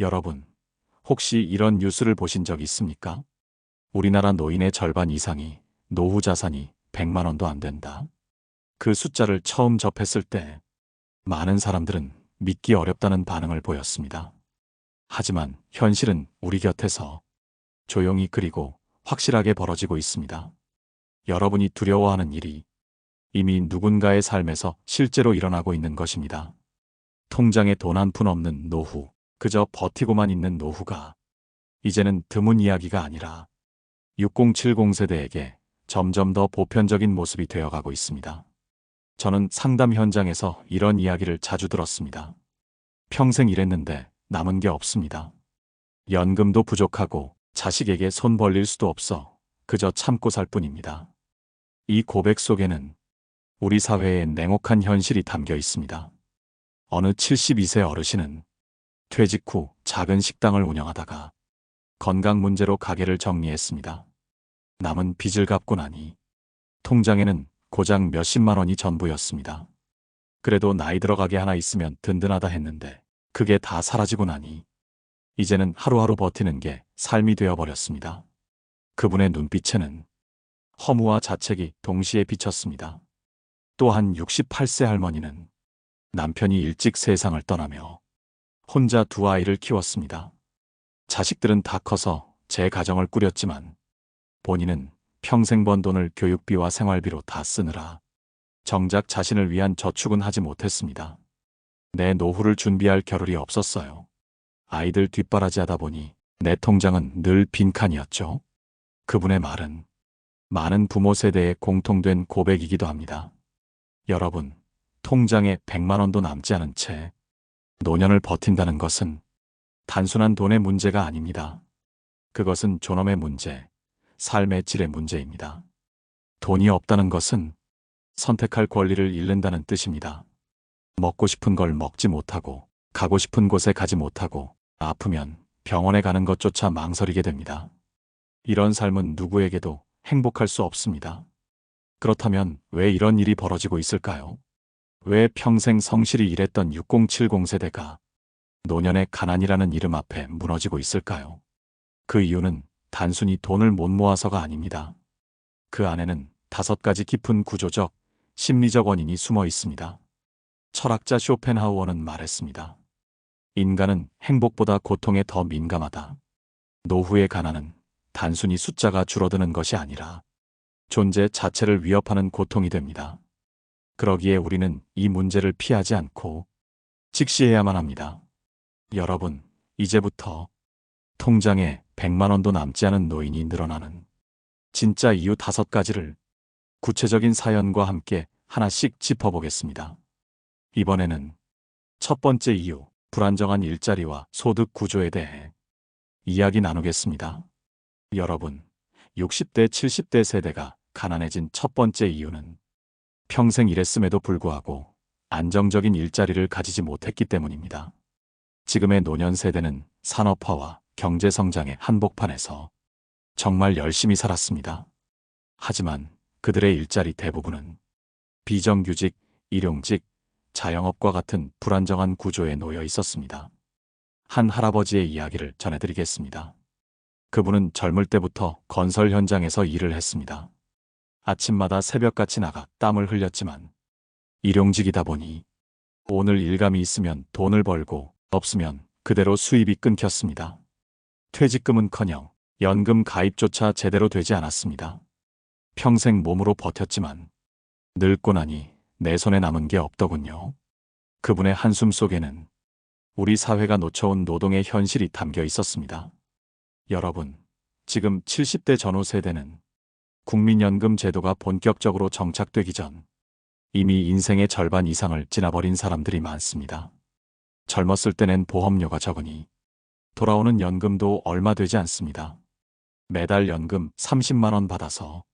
여러분, 혹시 이런 뉴스를 보신 적 있습니까? 우리나라 노인의 절반 이상이 노후 자산이 100만 원도 안 된다. 그 숫자를 처음 접했을 때 많은 사람들은 믿기 어렵다는 반응을 보였습니다. 하지만 현실은 우리 곁에서 조용히 그리고 확실하게 벌어지고 있습니다. 여러분이 두려워하는 일이 이미 누군가의 삶에서 실제로 일어나고 있는 것입니다. 통장에 돈 한 푼 없는 노후, 그저 버티고만 있는 노후가 이제는 드문 이야기가 아니라 6070 세대에게 점점 더 보편적인 모습이 되어가고 있습니다. 저는 상담 현장에서 이런 이야기를 자주 들었습니다. 평생 일했는데 남은 게 없습니다. 연금도 부족하고 자식에게 손 벌릴 수도 없어 그저 참고 살 뿐입니다. 이 고백 속에는 우리 사회의 냉혹한 현실이 담겨 있습니다. 어느 72세 어르신은 퇴직 후 작은 식당을 운영하다가 건강 문제로 가게를 정리했습니다. 남은 빚을 갚고 나니 통장에는 고작 몇십만 원이 전부였습니다. 그래도 나이 들어가게 하나 있으면 든든하다 했는데 그게 다 사라지고 나니 이제는 하루하루 버티는 게 삶이 되어버렸습니다. 그분의 눈빛에는 허무와 자책이 동시에 비쳤습니다. 또한 68세 할머니는 남편이 일찍 세상을 떠나며 혼자 두 아이를 키웠습니다. 자식들은 다 커서 제 가정을 꾸렸지만 본인은 평생 번 돈을 교육비와 생활비로 다 쓰느라 정작 자신을 위한 저축은 하지 못했습니다. 내 노후를 준비할 겨를이 없었어요. 아이들 뒷바라지 하다 보니 내 통장은 늘 빈칸이었죠. 그분의 말은 많은 부모 세대의 공통된 고백이기도 합니다. 여러분, 통장에 100만 원도 남지 않은 채 노년을 버틴다는 것은 단순한 돈의 문제가 아닙니다. 그것은 존엄의 문제, 삶의 질의 문제입니다. 돈이 없다는 것은 선택할 권리를 잃는다는 뜻입니다. 먹고 싶은 걸 먹지 못하고, 가고 싶은 곳에 가지 못하고, 아프면 병원에 가는 것조차 망설이게 됩니다. 이런 삶은 누구에게도 행복할 수 없습니다. 그렇다면 왜 이런 일이 벌어지고 있을까요? 왜 평생 성실히 일했던 6070 세대가 노년의 가난이라는 이름 앞에 무너지고 있을까요? 그 이유는 단순히 돈을 못 모아서가 아닙니다. 그 안에는 다섯 가지 깊은 구조적, 심리적 원인이 숨어 있습니다. 철학자 쇼펜하우어는 말했습니다. 인간은 행복보다 고통에 더 민감하다. 노후의 가난은 단순히 숫자가 줄어드는 것이 아니라 존재 자체를 위협하는 고통이 됩니다. 그러기에 우리는 이 문제를 피하지 않고 직시해야만 합니다. 여러분, 이제부터 통장에 100만 원도 남지 않은 노인이 늘어나는 진짜 이유 다섯 가지를 구체적인 사연과 함께 하나씩 짚어보겠습니다. 이번에는 첫 번째 이유, 불안정한 일자리와 소득 구조에 대해 이야기 나누겠습니다. 여러분, 60대, 70대 세대가 가난해진 첫 번째 이유는 평생 일했음에도 불구하고 안정적인 일자리를 가지지 못했기 때문입니다. 지금의 노년 세대는 산업화와 경제 성장의 한복판에서 정말 열심히 살았습니다. 하지만 그들의 일자리 대부분은 비정규직, 일용직, 자영업과 같은 불안정한 구조에 놓여 있었습니다. 한 할아버지의 이야기를 전해드리겠습니다. 그분은 젊을 때부터 건설 현장에서 일을 했습니다. 아침마다 새벽같이 나가 땀을 흘렸지만 일용직이다 보니 오늘 일감이 있으면 돈을 벌고 없으면 그대로 수입이 끊겼습니다. 퇴직금은커녕 연금 가입조차 제대로 되지 않았습니다. 평생 몸으로 버텼지만 늙고 나니 내 손에 남은 게 없더군요. 그분의 한숨 속에는 우리 사회가 놓쳐온 노동의 현실이 담겨 있었습니다. 여러분, 지금 70대 전후 세대는 국민연금 제도가 본격적으로 정착되기 전 이미 인생의 절반 이상을 지나버린 사람들이 많습니다. 젊었을 때는 보험료가 적으니 돌아오는 연금도 얼마 되지 않습니다. 매달 연금 30만원 받아서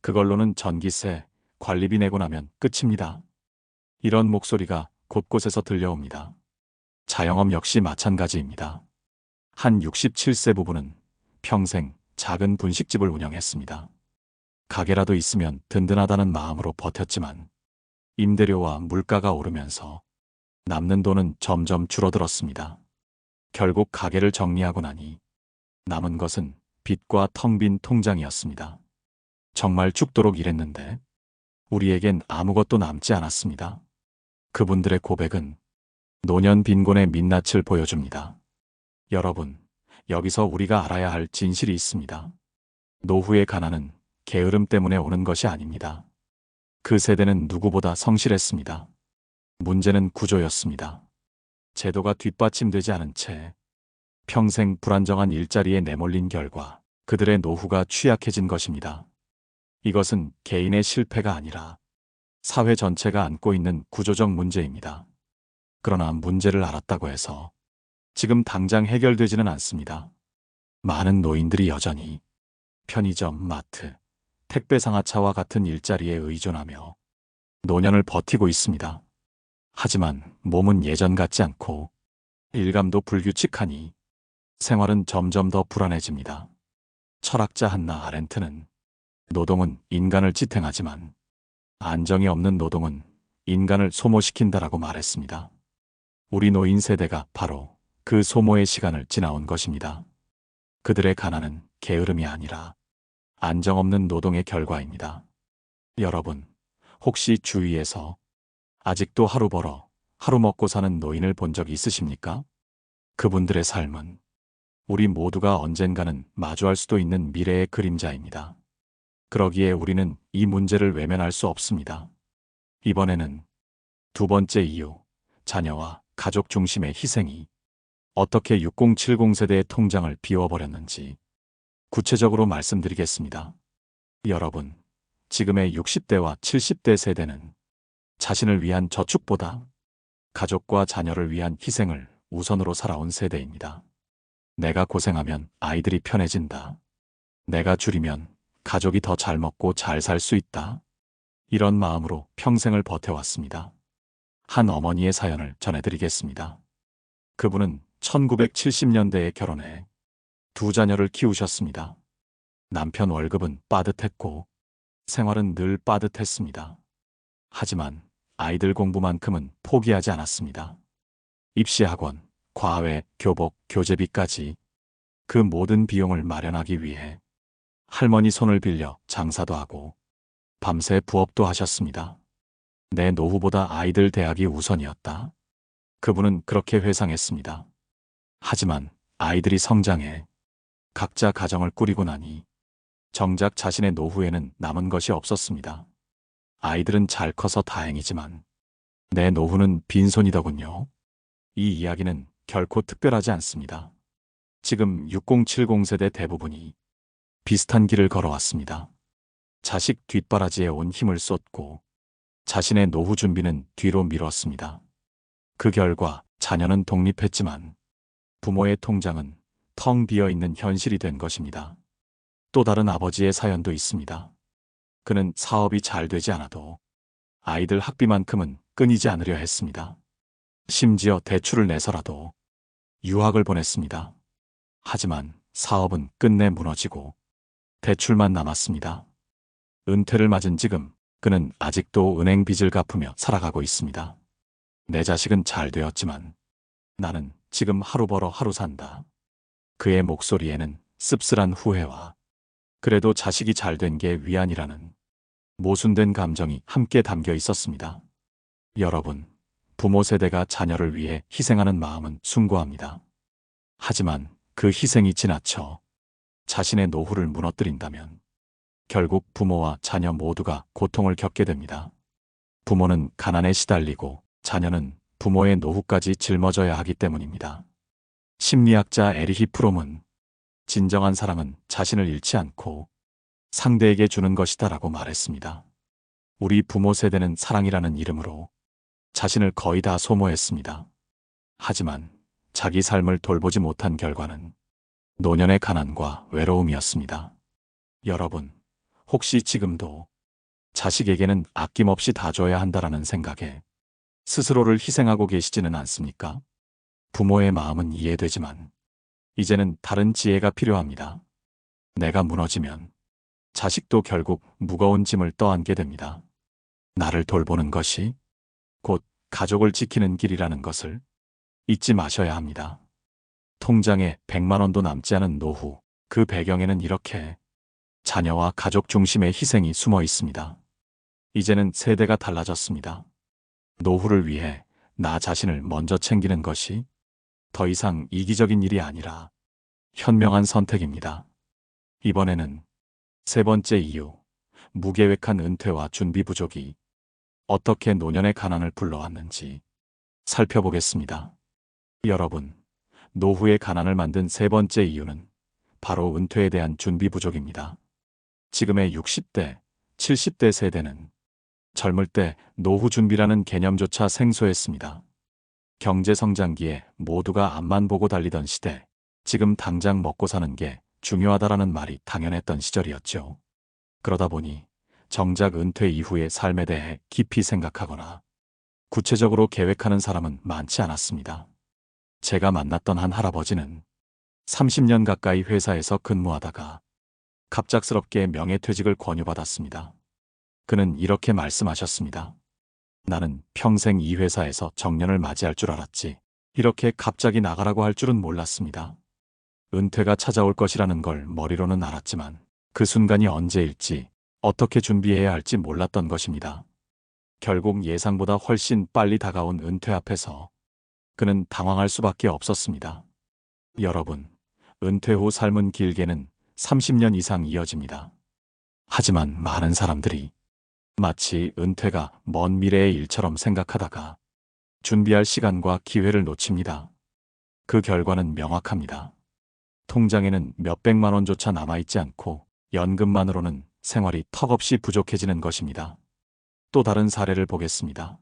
그걸로는 전기세, 관리비 내고 나면 끝입니다. 이런 목소리가 곳곳에서 들려옵니다. 자영업 역시 마찬가지입니다. 한 67세 부부는 평생 작은 분식집을 운영했습니다. 가게라도 있으면 든든하다는 마음으로 버텼지만 임대료와 물가가 오르면서 남는 돈은 점점 줄어들었습니다. 결국 가게를 정리하고 나니 남은 것은 빚과 텅 빈 통장이었습니다. 정말 죽도록 일했는데 우리에겐 아무것도 남지 않았습니다. 그분들의 고백은 노년 빈곤의 민낯을 보여줍니다. 여러분, 여기서 우리가 알아야 할 진실이 있습니다. 노후의 가난은 게으름 때문에 오는 것이 아닙니다. 그 세대는 누구보다 성실했습니다. 문제는 구조였습니다. 제도가 뒷받침되지 않은 채 평생 불안정한 일자리에 내몰린 결과 그들의 노후가 취약해진 것입니다. 이것은 개인의 실패가 아니라 사회 전체가 안고 있는 구조적 문제입니다. 그러나 문제를 알았다고 해서 지금 당장 해결되지는 않습니다. 많은 노인들이 여전히 편의점, 마트, 택배 상하차와 같은 일자리에 의존하며 노년을 버티고 있습니다. 하지만 몸은 예전 같지 않고 일감도 불규칙하니 생활은 점점 더 불안해집니다. 철학자 한나 아렌트는 노동은 인간을 지탱하지만 안정이 없는 노동은 인간을 소모시킨다라고 말했습니다. 우리 노인 세대가 바로 그 소모의 시간을 지나온 것입니다. 그들의 가난은 게으름이 아니라 안정 없는 노동의 결과입니다. 여러분, 혹시 주위에서 아직도 하루 벌어 하루 먹고 사는 노인을 본 적 있으십니까? 그분들의 삶은 우리 모두가 언젠가는 마주할 수도 있는 미래의 그림자입니다. 그러기에 우리는 이 문제를 외면할 수 없습니다. 이번에는 두 번째 이유, 자녀와 가족 중심의 희생이 어떻게 6070 세대의 통장을 비워버렸는지 구체적으로 말씀드리겠습니다. 여러분, 지금의 60대와 70대 세대는 자신을 위한 저축보다 가족과 자녀를 위한 희생을 우선으로 살아온 세대입니다. 내가 고생하면 아이들이 편해진다. 내가 줄이면 가족이 더 잘 먹고 잘 살 수 있다. 이런 마음으로 평생을 버텨왔습니다. 한 어머니의 사연을 전해드리겠습니다. 그분은 1970년대에 결혼해 두 자녀를 키우셨습니다. 남편 월급은 빠듯했고 생활은 늘 빠듯했습니다. 하지만 아이들 공부만큼은 포기하지 않았습니다. 입시학원, 과외, 교복, 교재비까지 그 모든 비용을 마련하기 위해 할머니 손을 빌려 장사도 하고 밤새 부업도 하셨습니다. 내 노후보다 아이들 대학이 우선이었다. 그분은 그렇게 회상했습니다. 하지만 아이들이 성장해 각자 가정을 꾸리고 나니 정작 자신의 노후에는 남은 것이 없었습니다. 아이들은 잘 커서 다행이지만 내 노후는 빈손이더군요. 이 이야기는 결코 특별하지 않습니다. 지금 6070 세대 대부분이 비슷한 길을 걸어왔습니다. 자식 뒷바라지에 온 힘을 쏟고 자신의 노후 준비는 뒤로 미뤘습니다. 그 결과 자녀는 독립했지만 부모의 통장은 텅 비어 있는 현실이 된 것입니다. 또 다른 아버지의 사연도 있습니다. 그는 사업이 잘 되지 않아도 아이들 학비만큼은 끊이지 않으려 했습니다. 심지어 대출을 내서라도 유학을 보냈습니다. 하지만 사업은 끝내 무너지고 대출만 남았습니다. 은퇴를 맞은 지금 그는 아직도 은행 빚을 갚으며 살아가고 있습니다. 내 자식은 잘 되었지만 나는 지금 하루 벌어 하루 산다. 그의 목소리에는 씁쓸한 후회와 그래도 자식이 잘 된 게 위안이라는 모순된 감정이 함께 담겨 있었습니다. 여러분, 부모 세대가 자녀를 위해 희생하는 마음은 숭고합니다. 하지만 그 희생이 지나쳐 자신의 노후를 무너뜨린다면 결국 부모와 자녀 모두가 고통을 겪게 됩니다. 부모는 가난에 시달리고 자녀는 부모의 노후까지 짊어져야 하기 때문입니다. 심리학자 에리히 프롬은 진정한 사랑은 자신을 잃지 않고 상대에게 주는 것이다 라고 말했습니다. 우리 부모 세대는 사랑이라는 이름으로 자신을 거의 다 소모했습니다. 하지만 자기 삶을 돌보지 못한 결과는 노년의 가난과 외로움이었습니다. 여러분, 혹시 지금도 자식에게는 아낌없이 다 줘야 한다라는 생각에 스스로를 희생하고 계시지는 않습니까? 부모의 마음은 이해되지만 이제는 다른 지혜가 필요합니다. 내가 무너지면 자식도 결국 무거운 짐을 떠안게 됩니다. 나를 돌보는 것이 곧 가족을 지키는 길이라는 것을 잊지 마셔야 합니다. 통장에 100만 원도 남지 않은 노후. 그 배경에는 이렇게 자녀와 가족 중심의 희생이 숨어 있습니다. 이제는 세대가 달라졌습니다. 노후를 위해 나 자신을 먼저 챙기는 것이 더 이상 이기적인 일이 아니라 현명한 선택입니다. 이번에는 세 번째 이유, 무계획한 은퇴와 준비 부족이 어떻게 노년의 가난을 불러왔는지 살펴보겠습니다. 여러분, 노후의 가난을 만든 세 번째 이유는 바로 은퇴에 대한 준비 부족입니다. 지금의 60대, 70대 세대는 젊을 때 노후 준비라는 개념조차 생소했습니다. 경제 성장기에 모두가 앞만 보고 달리던 시대, 지금 당장 먹고 사는 게 중요하다라는 말이 당연했던 시절이었죠. 그러다 보니 정작 은퇴 이후의 삶에 대해 깊이 생각하거나 구체적으로 계획하는 사람은 많지 않았습니다. 제가 만났던 한 할아버지는 30년 가까이 회사에서 근무하다가 갑작스럽게 명예퇴직을 권유받았습니다. 그는 이렇게 말씀하셨습니다. 나는 평생 이 회사에서 정년을 맞이할 줄 알았지. 이렇게 갑자기 나가라고 할 줄은 몰랐습니다. 은퇴가 찾아올 것이라는 걸 머리로는 알았지만 그 순간이 언제일지 어떻게 준비해야 할지 몰랐던 것입니다. 결국 예상보다 훨씬 빨리 다가온 은퇴 앞에서 그는 당황할 수밖에 없었습니다. 여러분, 은퇴 후 삶은 길게는 30년 이상 이어집니다. 하지만 많은 사람들이 마치 은퇴가 먼 미래의 일처럼 생각하다가 준비할 시간과 기회를 놓칩니다. 그 결과는 명확합니다. 통장에는 몇백만 원조차 남아있지 않고 연금만으로는 생활이 턱없이 부족해지는 것입니다. 또 다른 사례를 보겠습니다.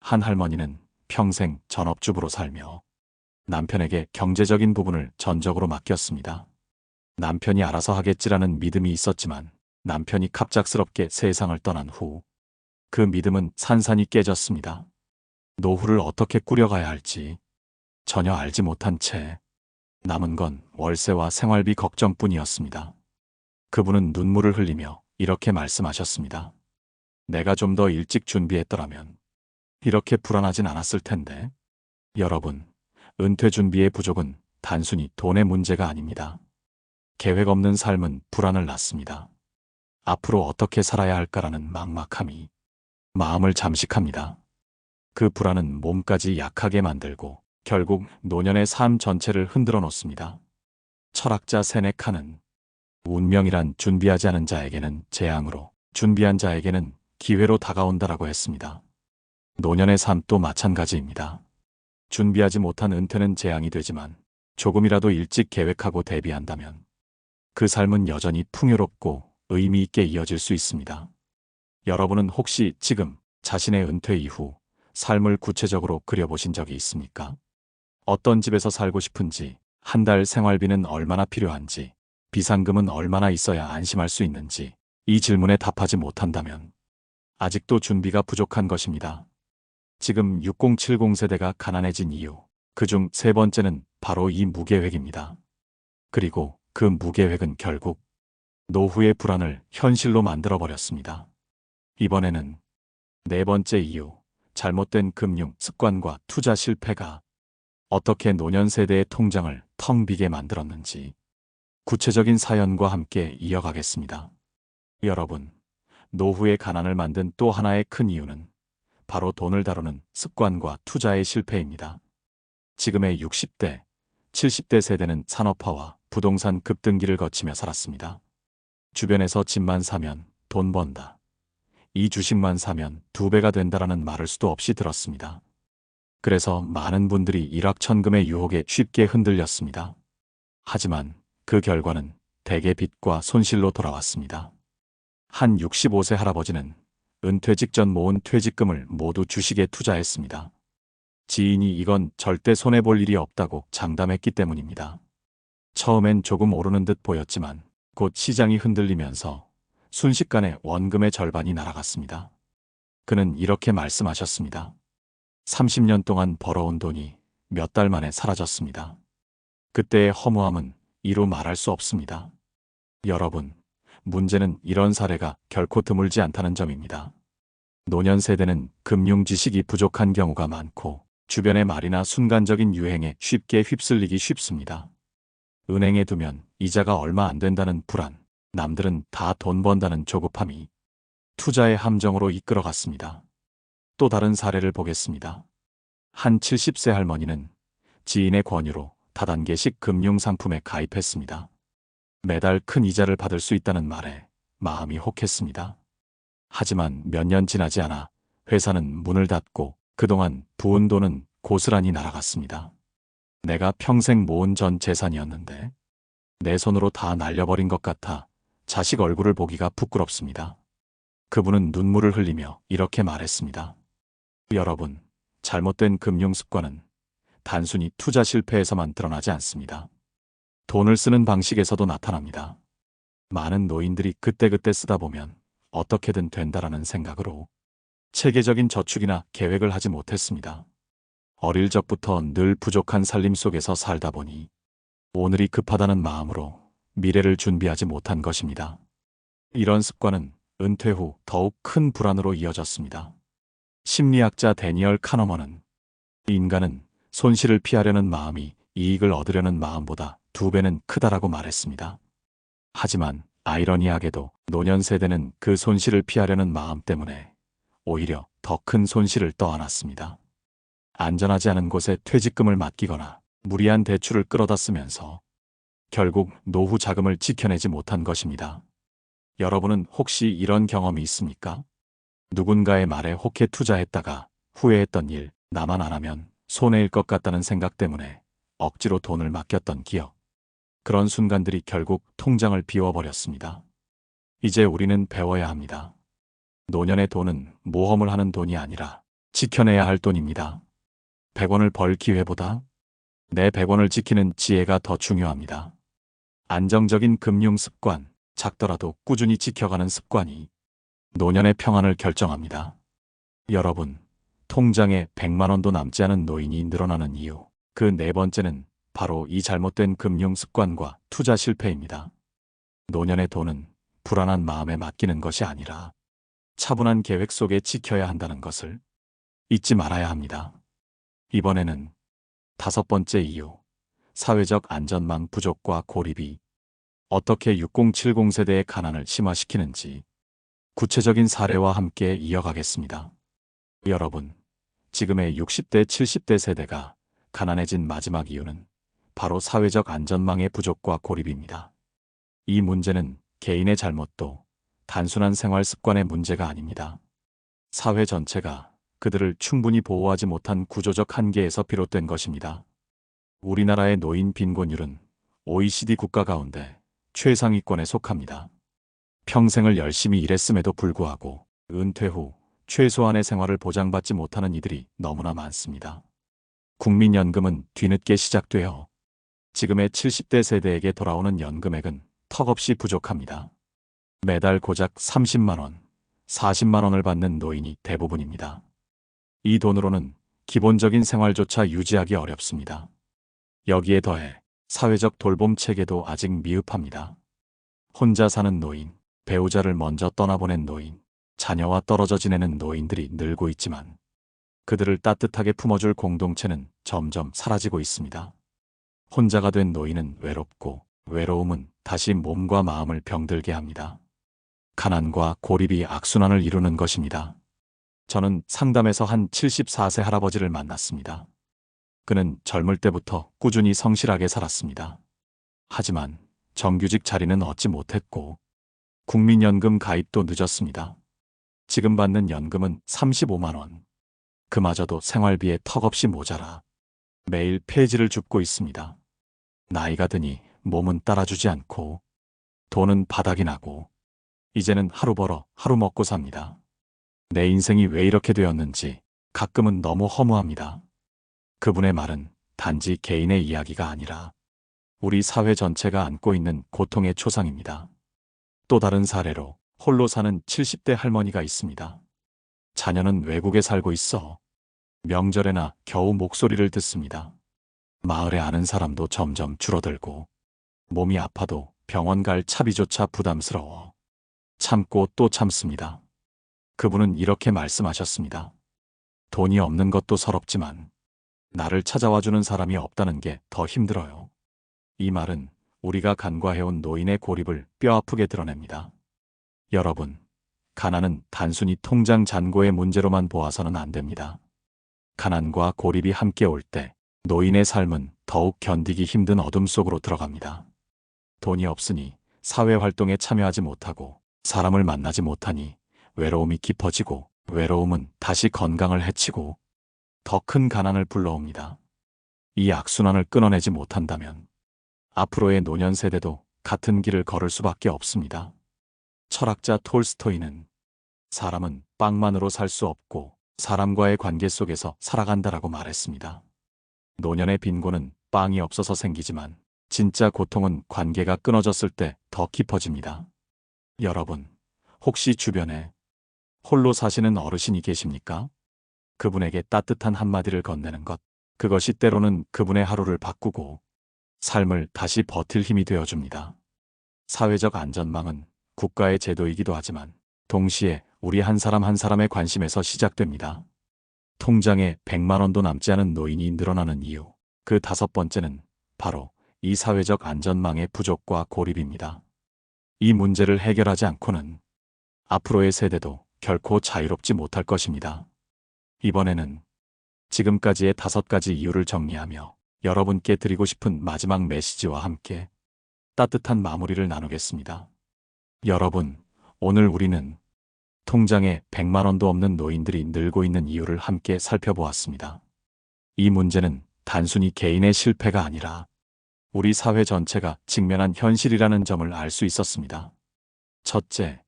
한 할머니는 평생 전업주부로 살며 남편에게 경제적인 부분을 전적으로 맡겼습니다. 남편이 알아서 하겠지라는 믿음이 있었지만 남편이 갑작스럽게 세상을 떠난 후 그 믿음은 산산이 깨졌습니다. 노후를 어떻게 꾸려가야 할지 전혀 알지 못한 채 남은 건 월세와 생활비 걱정뿐이었습니다. 그분은 눈물을 흘리며 이렇게 말씀하셨습니다. 내가 좀 더 일찍 준비했더라면 이렇게 불안하진 않았을 텐데. 여러분, 은퇴 준비의 부족은 단순히 돈의 문제가 아닙니다. 계획 없는 삶은 불안을 낳습니다. 앞으로 어떻게 살아야 할까라는 막막함이 마음을 잠식합니다. 그 불안은 몸까지 약하게 만들고 결국 노년의 삶 전체를 흔들어 놓습니다. 철학자 세네카는 운명이란 준비하지 않은 자에게는 재앙으로, 준비한 자에게는 기회로 다가온다라고 했습니다. 노년의 삶도 마찬가지입니다. 준비하지 못한 은퇴는 재앙이 되지만 조금이라도 일찍 계획하고 대비한다면 그 삶은 여전히 풍요롭고 의미 있게 이어질 수 있습니다. 여러분은 혹시 지금 자신의 은퇴 이후 삶을 구체적으로 그려보신 적이 있습니까? 어떤 집에서 살고 싶은지, 한 달 생활비는 얼마나 필요한지, 비상금은 얼마나 있어야 안심할 수 있는지, 이 질문에 답하지 못한다면 아직도 준비가 부족한 것입니다. 지금 6070 세대가 가난해진 이유, 그중 세 번째는 바로 이 무계획입니다. 그리고 그 무계획은 결국 노후의 불안을 현실로 만들어버렸습니다. 이번에는 네 번째 이유, 잘못된 금융 습관과 투자 실패가 어떻게 노년 세대의 통장을 텅 비게 만들었는지 구체적인 사연과 함께 이어가겠습니다. 여러분, 노후의 가난을 만든 또 하나의 큰 이유는 바로 돈을 다루는 습관과 투자의 실패입니다. 지금의 60대, 70대 세대는 산업화와 부동산 급등기를 거치며 살았습니다. 주변에서 집만 사면 돈 번다. 이 주식만 사면 두 배가 된다라는 말을 수도 없이 들었습니다. 그래서 많은 분들이 일확천금의 유혹에 쉽게 흔들렸습니다. 하지만 그 결과는 대개 빚과 손실로 돌아왔습니다. 한 65세 할아버지는 은퇴 직전 모은 퇴직금을 모두 주식에 투자했습니다. 지인이 이건 절대 손해볼 일이 없다고 장담했기 때문입니다. 처음엔 조금 오르는 듯 보였지만 곧 시장이 흔들리면서 순식간에 원금의 절반이 날아갔습니다. 그는 이렇게 말씀하셨습니다. 30년 동안 벌어온 돈이 몇 달 만에 사라졌습니다. 그때의 허무함은 이루 말할 수 없습니다. 여러분, 문제는 이런 사례가 결코 드물지 않다는 점입니다. 노년 세대는 금융 지식이 부족한 경우가 많고 주변의 말이나 순간적인 유행에 쉽게 휩쓸리기 쉽습니다. 은행에 두면 이자가 얼마 안 된다는 불안, 남들은 다 돈 번다는 조급함이 투자의 함정으로 이끌어갔습니다. 또 다른 사례를 보겠습니다. 한 70세 할머니는 지인의 권유로 다단계식 금융상품에 가입했습니다. 매달 큰 이자를 받을 수 있다는 말에 마음이 혹했습니다. 하지만 몇 년 지나지 않아 회사는 문을 닫고 그동안 부은 돈은 고스란히 날아갔습니다. 내가 평생 모은 전 재산이었는데 내 손으로 다 날려버린 것 같아 자식 얼굴을 보기가 부끄럽습니다. 그분은 눈물을 흘리며 이렇게 말했습니다. 여러분, 잘못된 금융 습관은 단순히 투자 실패에서만 드러나지 않습니다. 돈을 쓰는 방식에서도 나타납니다. 많은 노인들이 그때그때 쓰다 보면 어떻게든 된다라는 생각으로 체계적인 저축이나 계획을 하지 못했습니다. 어릴 적부터 늘 부족한 살림 속에서 살다 보니 오늘이 급하다는 마음으로 미래를 준비하지 못한 것입니다. 이런 습관은 은퇴 후 더욱 큰 불안으로 이어졌습니다. 심리학자 데니얼 카너먼은 인간은 손실을 피하려는 마음이 이익을 얻으려는 마음보다 두 배는 크다라고 말했습니다. 하지만 아이러니하게도 노년 세대는 그 손실을 피하려는 마음 때문에 오히려 더 큰 손실을 떠안았습니다. 안전하지 않은 곳에 퇴직금을 맡기거나 무리한 대출을 끌어다 쓰면서 결국 노후 자금을 지켜내지 못한 것입니다. 여러분은 혹시 이런 경험이 있습니까? 누군가의 말에 혹해 투자했다가 후회했던 일, 나만 안 하면 손해일 것 같다는 생각 때문에 억지로 돈을 맡겼던 기억. 그런 순간들이 결국 통장을 비워버렸습니다. 이제 우리는 배워야 합니다. 노년의 돈은 모험을 하는 돈이 아니라 지켜내야 할 돈입니다. 100원을 벌 기회보다 내 100원을 지키는 지혜가 더 중요합니다. 안정적인 금융 습관, 작더라도 꾸준히 지켜가는 습관이 노년의 평안을 결정합니다. 여러분, 통장에 100만 원도 남지 않은 노인이 늘어나는 이유, 그 네 번째는 바로 이 잘못된 금융 습관과 투자 실패입니다. 노년의 돈은 불안한 마음에 맡기는 것이 아니라 차분한 계획 속에 지켜야 한다는 것을 잊지 말아야 합니다. 이번에는 다섯 번째 이유, 사회적 안전망 부족과 고립이 어떻게 6070 세대의 가난을 심화시키는지 구체적인 사례와 함께 이어가겠습니다. 여러분, 지금의 60대, 70대 세대가 가난해진 마지막 이유는 바로 사회적 안전망의 부족과 고립입니다. 이 문제는 개인의 잘못도 단순한 생활 습관의 문제가 아닙니다. 사회 전체가 그들을 충분히 보호하지 못한 구조적 한계에서 비롯된 것입니다. 우리나라의 노인 빈곤율은 OECD 국가 가운데 최상위권에 속합니다. 평생을 열심히 일했음에도 불구하고 은퇴 후 최소한의 생활을 보장받지 못하는 이들이 너무나 많습니다. 국민연금은 뒤늦게 시작되어 지금의 70대 세대에게 돌아오는 연금액은 턱없이 부족합니다. 매달 고작 30만원, 40만원을 받는 노인이 대부분입니다. 이 돈으로는 기본적인 생활조차 유지하기 어렵습니다. 여기에 더해 사회적 돌봄 체계도 아직 미흡합니다. 혼자 사는 노인, 배우자를 먼저 떠나보낸 노인, 자녀와 떨어져 지내는 노인들이 늘고 있지만 그들을 따뜻하게 품어줄 공동체는 점점 사라지고 있습니다. 혼자가 된 노인은 외롭고 외로움은 다시 몸과 마음을 병들게 합니다. 가난과 고립이 악순환을 이루는 것입니다. 저는 상담에서 한 74세 할아버지를 만났습니다. 그는 젊을 때부터 꾸준히 성실하게 살았습니다. 하지만 정규직 자리는 얻지 못했고 국민연금 가입도 늦었습니다. 지금 받는 연금은 35만 원. 그마저도 생활비에 턱없이 모자라 매일 폐지를 줍고 있습니다. 나이가 드니 몸은 따라주지 않고 돈은 바닥이 나고 이제는 하루 벌어 하루 먹고 삽니다. 내 인생이 왜 이렇게 되었는지 가끔은 너무 허무합니다. 그분의 말은 단지 개인의 이야기가 아니라 우리 사회 전체가 안고 있는 고통의 초상입니다. 또 다른 사례로 홀로 사는 70대 할머니가 있습니다. 자녀는 외국에 살고 있어 명절에나 겨우 목소리를 듣습니다. 마을에 아는 사람도 점점 줄어들고 몸이 아파도 병원 갈 차비조차 부담스러워 참고 또 참습니다. 그분은 이렇게 말씀하셨습니다. 돈이 없는 것도 서럽지만 나를 찾아와주는 사람이 없다는 게 더 힘들어요. 이 말은 우리가 간과해온 노인의 고립을 뼈아프게 드러냅니다. 여러분, 가난은 단순히 통장 잔고의 문제로만 보아서는 안 됩니다. 가난과 고립이 함께 올 때 노인의 삶은 더욱 견디기 힘든 어둠 속으로 들어갑니다. 돈이 없으니 사회 활동에 참여하지 못하고 사람을 만나지 못하니 외로움이 깊어지고 외로움은 다시 건강을 해치고 더 큰 가난을 불러옵니다. 이 악순환을 끊어내지 못한다면 앞으로의 노년 세대도 같은 길을 걸을 수밖에 없습니다. 철학자 톨스토이는 사람은 빵만으로 살 수 없고 사람과의 관계 속에서 살아간다라고 말했습니다. 노년의 빈곤은 빵이 없어서 생기지만 진짜 고통은 관계가 끊어졌을 때 더 깊어집니다. 여러분, 혹시 주변에 홀로 사시는 어르신이 계십니까? 그분에게 따뜻한 한마디를 건네는 것, 그것이 때로는 그분의 하루를 바꾸고 삶을 다시 버틸 힘이 되어줍니다. 사회적 안전망은 국가의 제도이기도 하지만 동시에 우리 한 사람 한 사람의 관심에서 시작됩니다. 통장에 100만 원도 남지 않은 노인이 늘어나는 이유. 그 다섯 번째는 바로 이 사회적 안전망의 부족과 고립입니다. 이 문제를 해결하지 않고는 앞으로의 세대도 결코 자유롭지 못할 것입니다. 이번에는 지금까지의 다섯 가지 이유를 정리하며 여러분께 드리고 싶은 마지막 메시지와 함께 따뜻한 마무리를 나누겠습니다. 여러분, 오늘 우리는 통장에 100만 원도 없는 노인들이 늘고 있는 이유를 함께 살펴보았습니다. 이 문제는 단순히 개인의 실패가 아니라 우리 사회 전체가 직면한 현실이라는 점을 알 수 있었습니다. 첫째,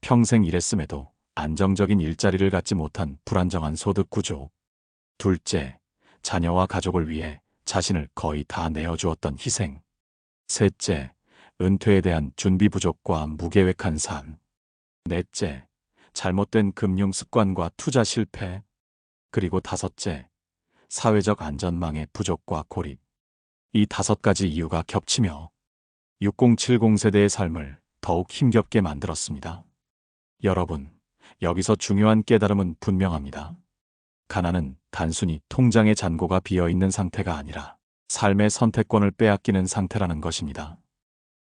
평생 일했음에도 안정적인 일자리를 갖지 못한 불안정한 소득 구조. 둘째, 자녀와 가족을 위해 자신을 거의 다 내어주었던 희생. 셋째, 은퇴에 대한 준비 부족과 무계획한 삶. 넷째, 잘못된 금융 습관과 투자 실패. 그리고 다섯째, 사회적 안전망의 부족과 고립. 이 다섯 가지 이유가 겹치며 6070 세대의 삶을 더욱 힘겹게 만들었습니다. 여러분, 여기서 중요한 깨달음은 분명합니다. 가난은 단순히 통장의 잔고가 비어 있는 상태가 아니라 삶의 선택권을 빼앗기는 상태라는 것입니다.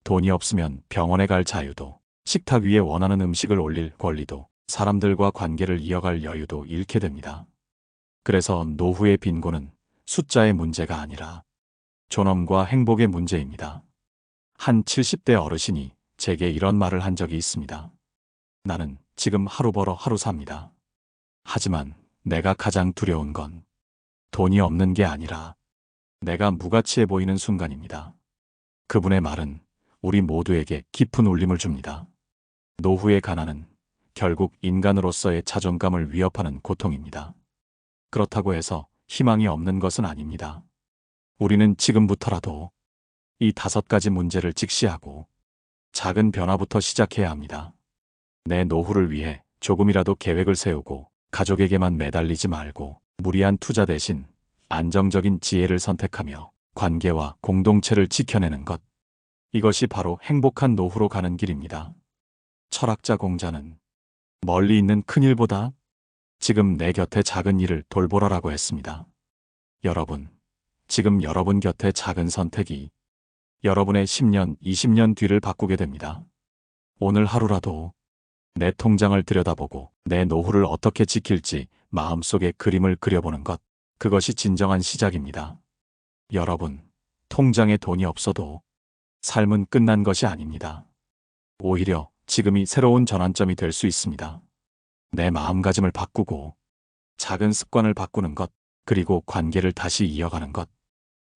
돈이 없으면 병원에 갈 자유도, 식탁 위에 원하는 음식을 올릴 권리도, 사람들과 관계를 이어갈 여유도 잃게 됩니다. 그래서 노후의 빈곤은 숫자의 문제가 아니라 존엄과 행복의 문제입니다. 한 70대 어르신이 제게 이런 말을 한 적이 있습니다. 나는 지금 하루 벌어 하루 삽니다. 하지만 내가 가장 두려운 건 돈이 없는 게 아니라 내가 무가치해 보이는 순간입니다. 그분의 말은 우리 모두에게 깊은 울림을 줍니다. 노후의 가난은 결국 인간으로서의 자존감을 위협하는 고통입니다. 그렇다고 해서 희망이 없는 것은 아닙니다. 우리는 지금부터라도 이 다섯 가지 문제를 직시하고 작은 변화부터 시작해야 합니다. 내 노후를 위해 조금이라도 계획을 세우고 가족에게만 매달리지 말고 무리한 투자 대신 안정적인 지혜를 선택하며 관계와 공동체를 지켜내는 것. 이것이 바로 행복한 노후로 가는 길입니다. 철학자 공자는 멀리 있는 큰 일보다 지금 내 곁에 작은 일을 돌보라라고 했습니다. 여러분, 지금 여러분 곁에 작은 선택이 여러분의 10년, 20년 뒤를 바꾸게 됩니다. 오늘 하루라도 내 통장을 들여다보고 내 노후를 어떻게 지킬지 마음속에 그림을 그려보는 것, 그것이 진정한 시작입니다. 여러분, 통장에 돈이 없어도 삶은 끝난 것이 아닙니다. 오히려 지금이 새로운 전환점이 될 수 있습니다. 내 마음가짐을 바꾸고 작은 습관을 바꾸는 것, 그리고 관계를 다시 이어가는 것.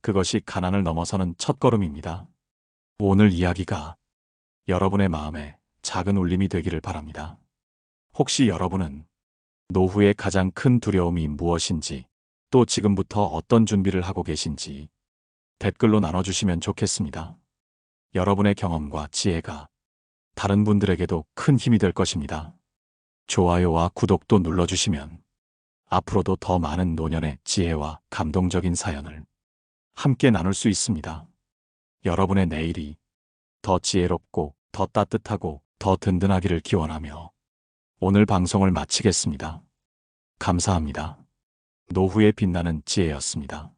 그것이 가난을 넘어서는 첫걸음입니다. 오늘 이야기가 여러분의 마음에 작은 울림이 되기를 바랍니다. 혹시 여러분은 노후의 가장 큰 두려움이 무엇인지, 또 지금부터 어떤 준비를 하고 계신지 댓글로 나눠주시면 좋겠습니다. 여러분의 경험과 지혜가 다른 분들에게도 큰 힘이 될 것입니다. 좋아요와 구독도 눌러주시면 앞으로도 더 많은 노년의 지혜와 감동적인 사연을 함께 나눌 수 있습니다. 여러분의 내일이 더 지혜롭고 더 따뜻하고 더 든든하기를 기원하며 오늘 방송을 마치겠습니다. 감사합니다. 노후에 빛나는 지혜였습니다.